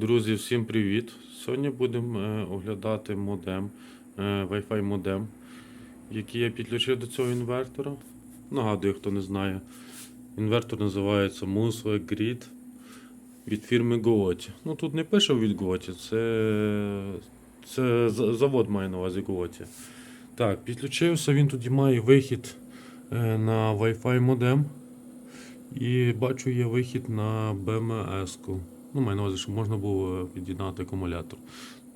Друзі, всім привіт! Сьогодні будемо е, оглядати модем, е, Wi-Fi модем, який я підключив до цього інвертора. Нагадую, хто не знає. Інвертор називається Musway Grid від фірми Gooty. Ну тут не пише від Gooty, це, це завод має на увазі Gooty. Так, підключився, він тоді має вихід е, на Wi-Fi модем. І бачу, є вихід на BMS-ку. Ну, маю на увазі, щоб можна було під'єднати акумулятор.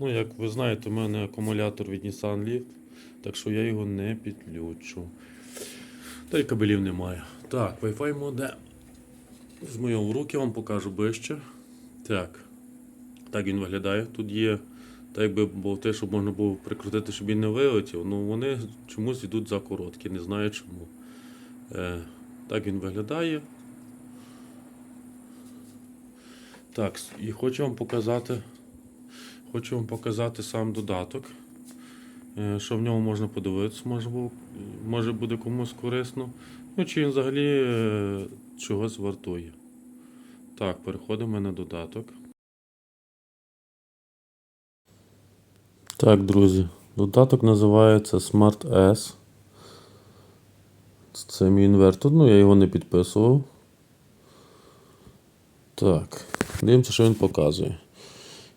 Ну, як ви знаєте, у мене акумулятор від Nissan Leaf, так що я його не підключу. Та й кабелів немає. Так, Wi-Fi. Візьму його в руки, вам покажу ближче. Так. Так він виглядає. Тут є, так якби те, щоб можна було прикрутити, щоб він не вилетів. Ну вони чомусь йдуть за короткі, не знаю чому. Е, так він виглядає. Так, і хочу вам показати. Хочу вам показати сам додаток. е, Що в ньому можна подивитися, може, може буде комусь корисно. Ну, чи він взагалі е, чогось вартує. Так, переходимо на додаток. Так, друзі, додаток називається Smart S. Це мій інвертор. Ну, я його не підписував. Так, дивимося, що він показує.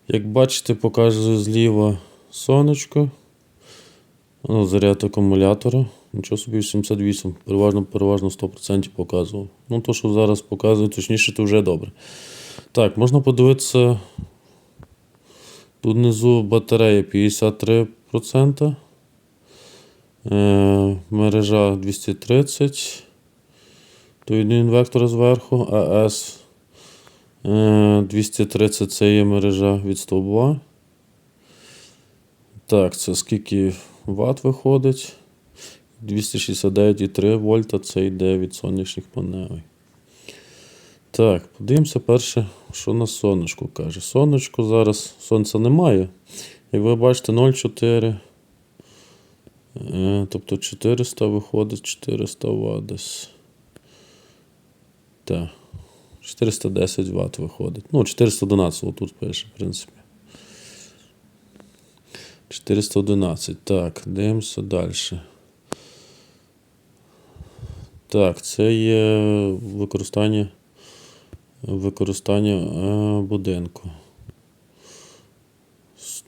Як бачите, показує зліва сонечко. Ну, заряд акумулятора. Нічого собі 88, переважно, переважно 100% показував. Ну, то, що зараз показує, точніше, то вже добре. Так, можна подивитися. Тут внизу батарея 53%. Е, мережа 230. То від інвектора зверху, АС 230 це є мережа від стовба. Так, це скільки Вт виходить? 269,3 вольта це йде від сонячних панелей. Так, подивимося перше, що на сонечку каже. Сонечко зараз сонця немає. Як ви бачите, 0,4. Е, Тобто 400 виходить, 400 Вт десь. Так. 410 Вт виходить. Ну, 411 отут пише, в принципі. 411. Так, дивимося далі. Так, це є використання, використання е, будинку.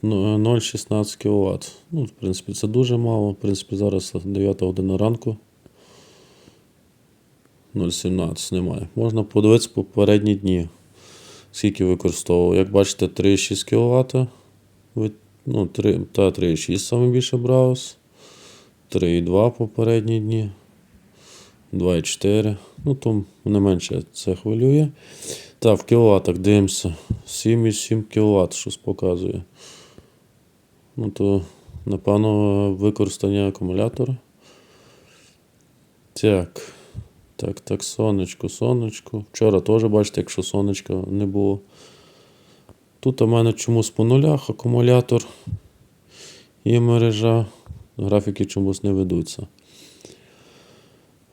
Ну, 0,16 кВт. Ну, в принципі, це дуже мало. В принципі, зараз 9 година ранку. 0,17 немає. Можна подивитися попередні дні, скільки використовував. Як бачите, 3,6 кВт. Ну, 3, та 3,6 саме більше бралось. 3,2 попередні дні. 2,4. Ну, то не менше це хвилює. Так, в кіловатах дивимося. 7,7 кВт щось показує. Ну, то, напевно, використання акумулятора. Так. Так, так, сонечко, сонечко. Вчора теж, бачите, якщо сонечка не було. Тут у мене чомусь по нулях акумулятор і мережа. Графіки чомусь не ведуться.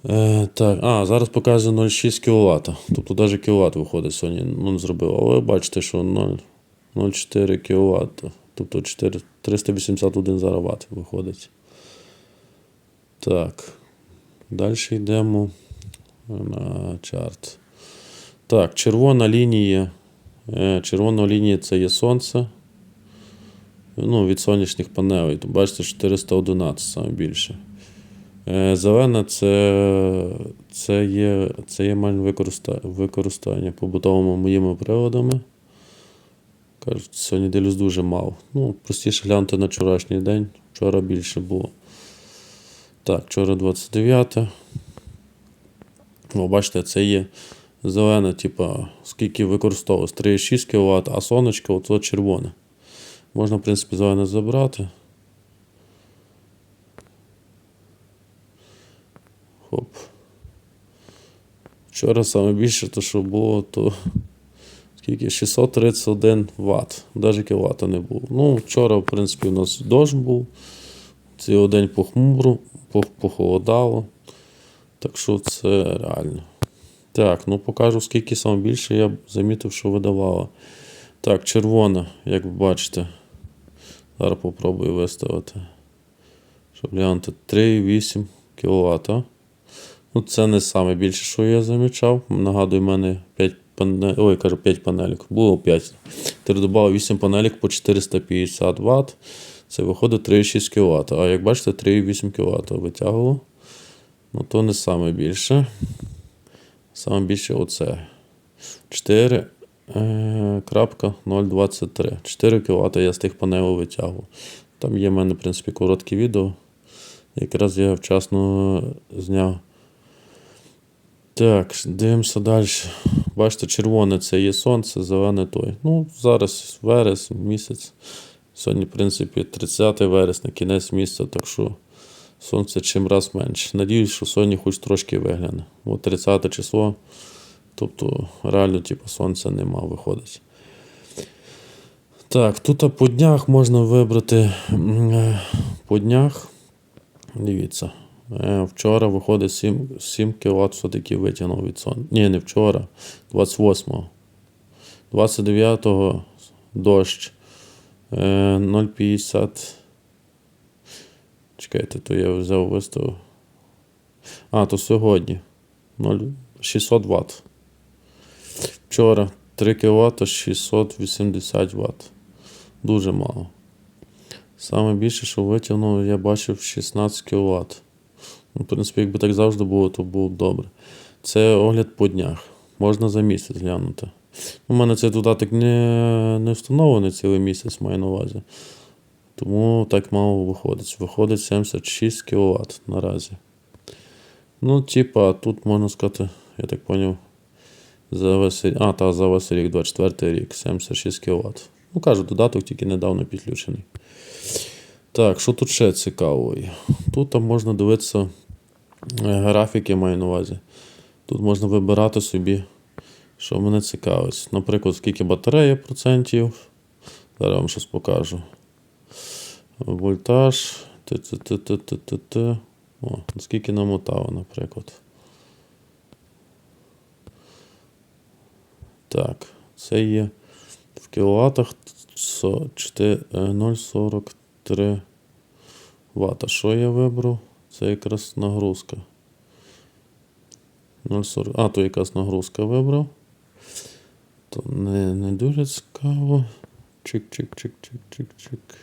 Е, так, а, зараз показує 0,6 кВт. Тобто навіть кВт виходить сьогодні. Ну, зробив. Але бачите, що 0,4 кВт. Тобто 4, 381 зараз Вт виходить. Так. Далі йдемо на чарт. Так, червона лінія. Е, Червона лінія це є сонце. Ну, від сонячних панелей. Тут бачите, 411 саме більше. Е, Зелена це, це є, це є майже використання, побутовими моїми приладами. Кажуть, сьогодні дивлюсь дуже мало. Ну, простіше глянути на вчорашній день. Вчора більше було. Так, вчора 29. О, бачите, це є зелене, типа, скільки використовувалось 3,6 кВт, а сонечко ото червоне. Можна, в принципі, зелене забрати. Хоп. Вчора саме більше, то що було, то скільки? 631 Вт. Навіть кВт не було. Ну, вчора, в принципі, у нас дощ був. Цілий день похмуро, похолодало. Так що це реально. Так, ну покажу, скільки саме більше я замітив, що видавало. Так, червона, як ви бачите. Зараз попробую виставити. Щоб глянути 3,8 кВт. Ну, це не саме більше, що я замічав. Нагадую, в мене 5 панель... Ой, кажу, 5 панелек. Було 5. Тепер додав 8 панелек по 450 Вт. Це виходить 3,6 кВт. А як бачите, 3,8 кВт витягувало. Ну, то не саме більше. Саме більше оце. 4. е, 0,23. 4 кВт я з тих панелей витягував. Там є в мене, в принципі, коротке відео. Якраз я вчасно зняв. Так, дивимося далі. Бачите, червоне це є сонце, зелене той. Ну, зараз вересень, місяць. Сьогодні, в принципі, 30 вересня, кінець місяця, так що сонце чим раз менше. Надіюсь, що сьогодні хоч трошки вигляне. От 30 число. Тобто, реально, типу, сонця нема, виходить. Так, тут по днях можна вибрати е, по днях. Дивіться. Е, Вчора виходить 7, 7 кВт все-таки витягнув від сонця. Ні, не вчора, 28-го. 29-го дощ. Е, 0,50. Чекайте, то я взяв виставив. А, то сьогодні. 0, 600 Вт. Вчора 3 кВт 680 Вт. Дуже мало. Саме більше, що витягнув, я бачив 16 кВт. Ну, в принципі, якби так завжди було, то було б добре. Це огляд по днях. Можна за місяць глянути. У мене цей додаток не, не встановлений цілий місяць, маю на увазі. Тому так мало виходить. Виходить 76 кВт наразі. Ну, типа, тут можна сказати, я так поняв, за весь. А, та за весь рік, 24 рік, 76 кВт. Ну, кажу, додаток тільки недавно підключений. Так, що тут ще цікавого? Тут там можна дивитися е, графіки, маю на увазі. Тут можна вибирати собі, що мене цікавить. Наприклад, скільки батарея процентів. Зараз вам щось покажу. Вольтаж. Т-т-т-т-т-т. О, скільки намотало, наприклад. Так, це є в кіловатах со- чти- е, 0,43 Вт. Що я вибрав? Це якраз нагрузка. 0,40. А, то якась нагрузка вибрав. То не, не дуже цікаво. Чик-чик-чик-чик-чик-чик.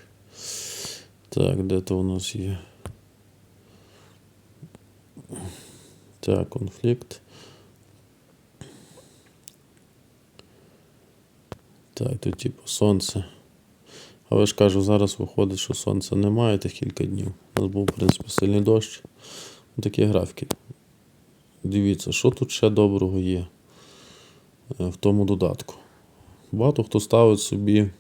Так, де то у нас є? Так, конфлікт. Так, тут типу сонце. Але ж кажу, зараз виходить, що сонця немає тих кілька днів. У нас був, в принципі, сильний дощ. Такі графіки. Дивіться, що тут ще доброго є е, в тому додатку. Багато хто ставить собі,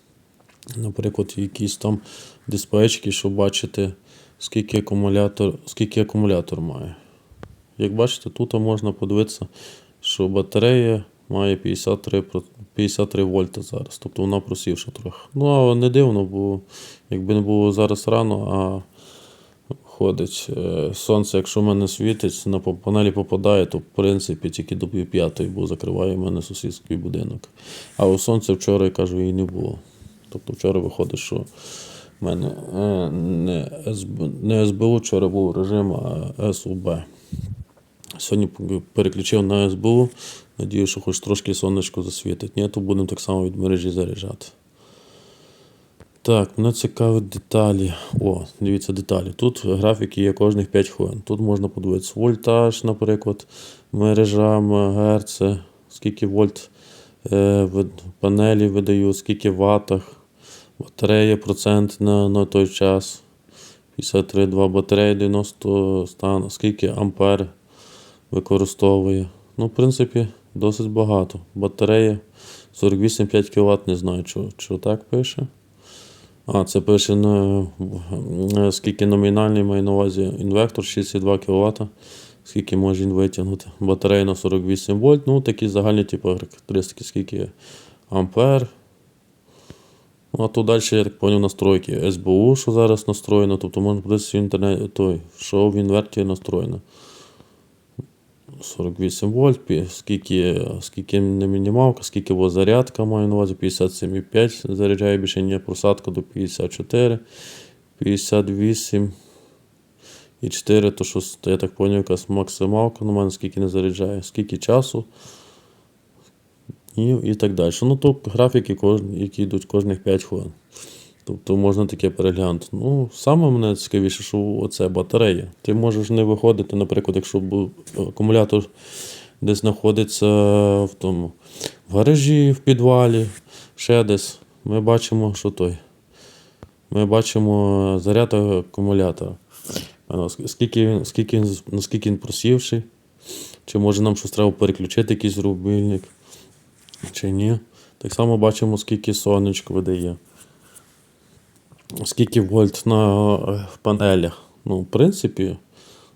наприклад, якісь там диспетчики, щоб бачити, скільки акумулятор, скільки акумулятор має. Як бачите, тут можна подивитися, що батарея має 53, 53 вольта зараз. Тобто вона просівша трохи. Ну, а не дивно, бо якби не було зараз рано, а ходить е, сонце, якщо в мене світить, на панелі попадає, то в принципі тільки до пів п'ятої, бо закриває в мене сусідський будинок. А у сонця вчора, я кажу, і не було. Тобто вчора виходить, що в мене е, не, СБ, не СБУ, вчора був режим, а СУБ. Сьогодні переключив на СБУ. Надію, що хоч трошки сонечко засвітить. Ні, то будемо так само від мережі заряджати. Так, мене цікавить деталі. О, дивіться деталі. Тут графіки є кожних 5 хвилин. Тут можна подивитися вольтаж, наприклад, мережа, МГц, скільки вольт е, панелі видають, скільки ватах, батарея процент на, той час. 53,2 батарея 90 стан, скільки ампер використовує. Ну, в принципі, досить багато. Батарея 48,5 кВт, не знаю, що, що так пише. А, це пише на скільки номінальний має на увазі інвектор 62 кВт, скільки може він витягнути. Батарея на 48 вольт, ну такі загальні типу, характеристики, скільки ампер. Ну, а тут далі, я так поняв, настройки. СБУ, що зараз настроєно, тобто можна подивитися в інтернеті той, що в інверті настроєно. 48 вольт, скільки, скільки не мінімалка, скільки була зарядка, маю на увазі 57,5 заряджає більше ні, просадка до 54, 58 і 4, то що я так поняв, якась максималка на мене, скільки не заряджає, скільки часу і, і так далі. Ну, то графіки, які йдуть кожних 5 хвилин. Тобто можна таке переглянути. Ну, саме мене цікавіше, що оце батарея. Ти можеш не виходити, наприклад, якщо акумулятор десь знаходиться в тому в гаражі, в підвалі, ще десь. Ми бачимо, що той. Ми бачимо заряд акумулятора. Скільки, скільки, наскільки він просівший, чи може нам щось треба переключити якийсь рубильник, чи ні. Так само бачимо, скільки сонечко видає скільки вольт на е, панелях. Ну, в принципі,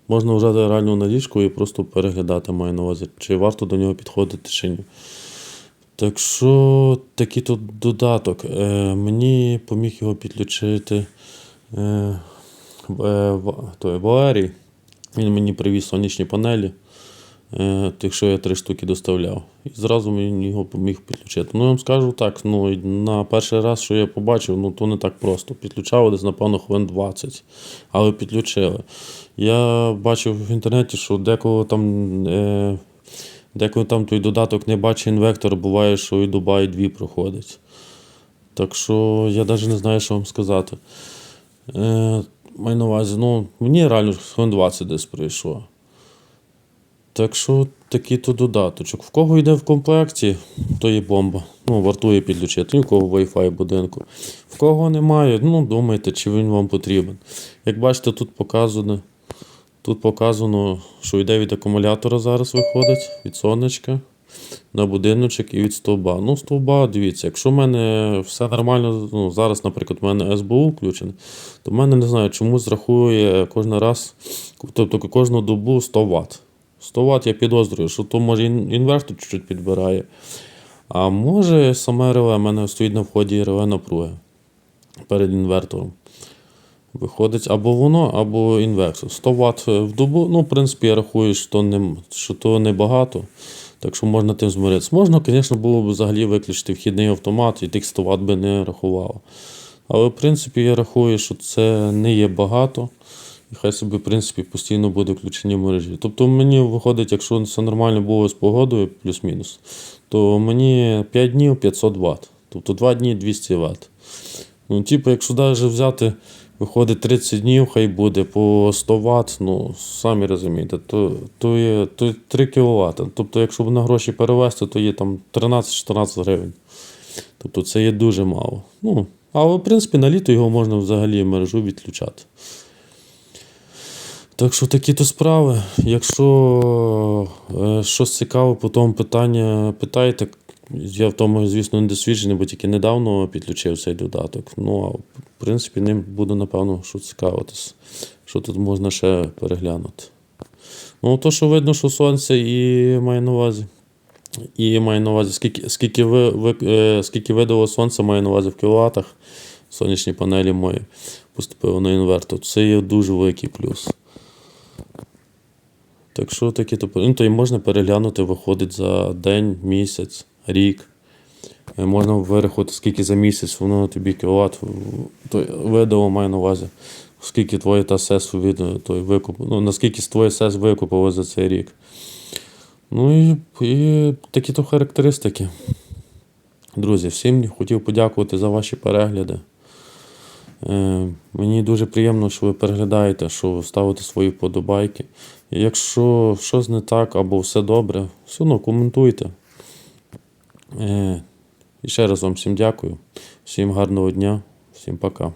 можна взяти реально на ліжку і просто переглядати, маю на увазі, чи варто до нього підходити, чи ні. Так що такий тут додаток. Е, мені поміг його підключити е, в- е, в- той, Валерій. Він мені привіз сонячні панелі. Е, тих, що я три штуки доставляв. І зразу мені його поміг підключити. Ну, я вам скажу так, ну, на перший раз, що я побачив, ну то не так просто. Підключали десь, напевно, хвилин 20, але підключили. Я бачив в інтернеті, що деколи там. Е, Деколи там той додаток не бачить інвектор, буває, що і доба, і дві проходить. Так що я навіть не знаю, що вам сказати. Е, маю на увазі, ну, мені реально хвилин 20 десь прийшло. Так що такий то додаточок. В кого йде в комплекті, то є бомба. Ну, вартує підключити. Ні в кого Wi-Fi в будинку. В кого немає, ну думайте, чи він вам потрібен. Як бачите, тут показано, тут показано, що йде від акумулятора зараз виходить, від сонечка на будиночок і від стовба. Ну, стовба, дивіться, якщо в мене все нормально, ну, зараз, наприклад, у мене СБУ включене, то в мене не знаю, чому зрахує кожен раз, тобто кожну добу 100 Вт. 100 Вт я підозрюю, що то може інвертор чуть-чуть підбирає. А може саме реле, в мене стоїть на вході реле напруги перед інвертором. Виходить або воно, або інвертор. 100 Вт в добу, ну, в принципі, я рахую, що то, не, що то небагато. Так що можна тим змиритися. Можна, звісно, було б взагалі виключити вхідний автомат і тих 100 Вт би не рахувало. Але в принципі я рахую, що це не є багато. І хай собі, в принципі, постійно буде включення мережі. Тобто мені виходить, якщо все нормально було з погодою, плюс-мінус, то мені 5 днів 500 Вт. Тобто 2 дні 200 Вт. Ну, типу, якщо навіть взяти, виходить 30 днів, хай буде по 100 Вт, ну, самі розумієте, то, то є то 3 кВт. Тобто, якщо на гроші перевести, то є там 13-14 гривень. Тобто це є дуже мало. Ну, але в принципі на літо його можна взагалі мережу відключати. Так що такі то справи. Якщо е, щось цікаве, потім питання питайте. Я в тому, звісно, не досвідчений, бо тільки недавно підключив цей додаток. Ну, а в принципі, ним буду, напевно, що цікавитись. Що тут можна ще переглянути. Ну, то, що видно, що сонце і має на увазі. І маю на увазі, скільки, скільки, ви, ви, е, скільки видало сонця, маю на увазі в кіловатах. Сонячні панелі мої поступили на інвертор. Це є дуже великий плюс. Так що такі то ну, то і можна переглянути, виходить за день, місяць, рік. Е, Можна вирахувати, скільки за місяць воно тобі кіловат видало, маю на увазі. Скільки твоє та СЕС той викуп, ну, наскільки твоє СЕС викупило за цей рік. Ну і, і такі то характеристики. Друзі, всім хотів подякувати за ваші перегляди. Е, мені дуже приємно, що ви переглядаєте, що ставите свої вподобайки. Якщо щось не так або все добре, все одно коментуйте. Е, і ще раз вам всім дякую. Всім гарного дня, всім пока.